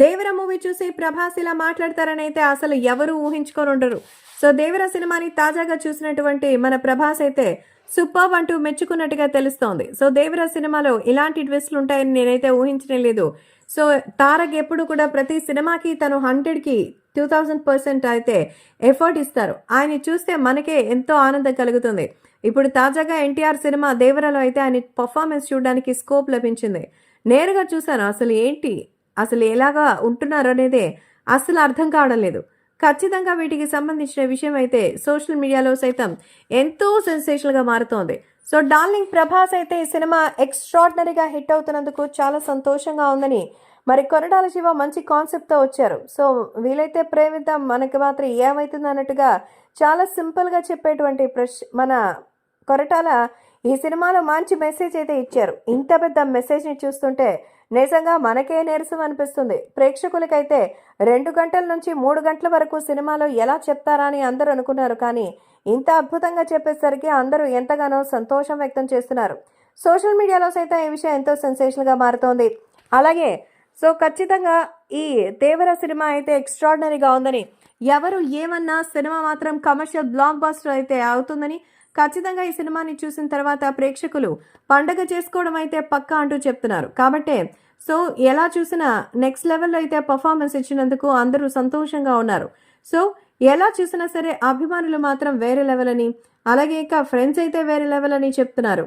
దేవర movie చూసి ప్రభాస్ ఇలా మాట్లాడతారనైతే అసలు ఎవరు ఊహించుకొని ఉండరు. సో దేవర సినిమాని తాజాగా చూసినటువంటి మన ప్రభాస్ అయితే సూపర్ అంటూ మెచ్చుకున్నట్టుగా తెలుస్తోంది. సో దేవర సినిమాలో ఇలాంటి ట్విస్ట్లు ఉంటాయని నేనైతే ఊహించడం లేదు. సో తారక్ ఎప్పుడు కూడా ప్రతి సినిమాకి తను హండ్రెడ్కి టూ థౌజండ్ పర్సెంట్ అయితే ఎఫర్ట్ ఇస్తారు. ఆయన చూస్తే మనకే ఎంతో ఆనందం కలుగుతుంది. ఇప్పుడు తాజాగా ఎన్టీఆర్ సినిమా దేవరలో అయితే ఆయన పర్ఫార్మెన్స్ చూడడానికి స్కోప్ లభించింది. నేరుగా చూశాను. అసలు ఏంటి అసలు ఎలాగా ఉంటున్నారనేదే అసలు అర్థం కావడం లేదు ఖచ్చితంగా వీటికి సంబంధించిన విషయం అయితే సోషల్ మీడియాలో సైతం ఎంతో సెన్సేషనల్గా మారుతోంది. సో డార్లింగ్ ప్రభాస్ అయితే ఈ సినిమా ఎక్స్ట్రాడినరీగా హిట్ అవుతున్నందుకు చాలా సంతోషంగా ఉందని మరి కొరటాల శివ మంచి కాన్సెప్ట్తో వచ్చారు. సో వీలైతే ప్రేమిద్దాం మనకి మాత్రం ఏమవుతుంది అన్నట్టుగా చాలా సింపుల్గా చెప్పేటువంటి ప్రశ్ మన కొరటాల ఈ సినిమాలో మంచి మెసేజ్ అయితే ఇచ్చారు. ఇంత పెద్ద మెసేజ్ని చూస్తుంటే నిజంగా మనకే నీరసం అనిపిస్తుంది. ప్రేక్షకులకైతే రెండు గంటల నుంచి మూడు గంటల వరకు సినిమాలో ఎలా చెప్తారా అని అందరూ అనుకున్నారు. కానీ ఇంత అద్భుతంగా చెప్పేసరికి అందరూ ఎంతగానో సంతోషం వ్యక్తం చేస్తున్నారు. సోషల్ మీడియాలో సైతం ఈ విషయం ఎంతో సెన్సేషన్గా మారుతోంది. అలాగే సో ఖచ్చితంగా ఈ దేవర సినిమా అయితే ఎక్స్ట్రాడినరీగా ఉందని. ఎవరు ఏమన్నా సినిమా మాత్రం కమర్షియల్ బ్లాక్ బాస్టర్ అయితే అవుతుందని ఖచ్చితంగా ఈ సినిమాని చూసిన తర్వాత ప్రేక్షకులు పండగ చేసుకోవడం అయితే పక్కా అంటూ చెప్తున్నారు. కాబట్టే సో ఎలా చూసినా నెక్స్ట్ లెవెల్లో అయితే పర్ఫార్మెన్స్ ఇచ్చినందుకు అందరూ సంతోషంగా ఉన్నారు. సో ఎలా చూసినా సరే అభిమానులు మాత్రం వేరే లెవెల్ అని అలాగే ఇంకా ఫ్రెండ్స్ అయితే వేరే లెవెల్ అని చెప్తున్నారు.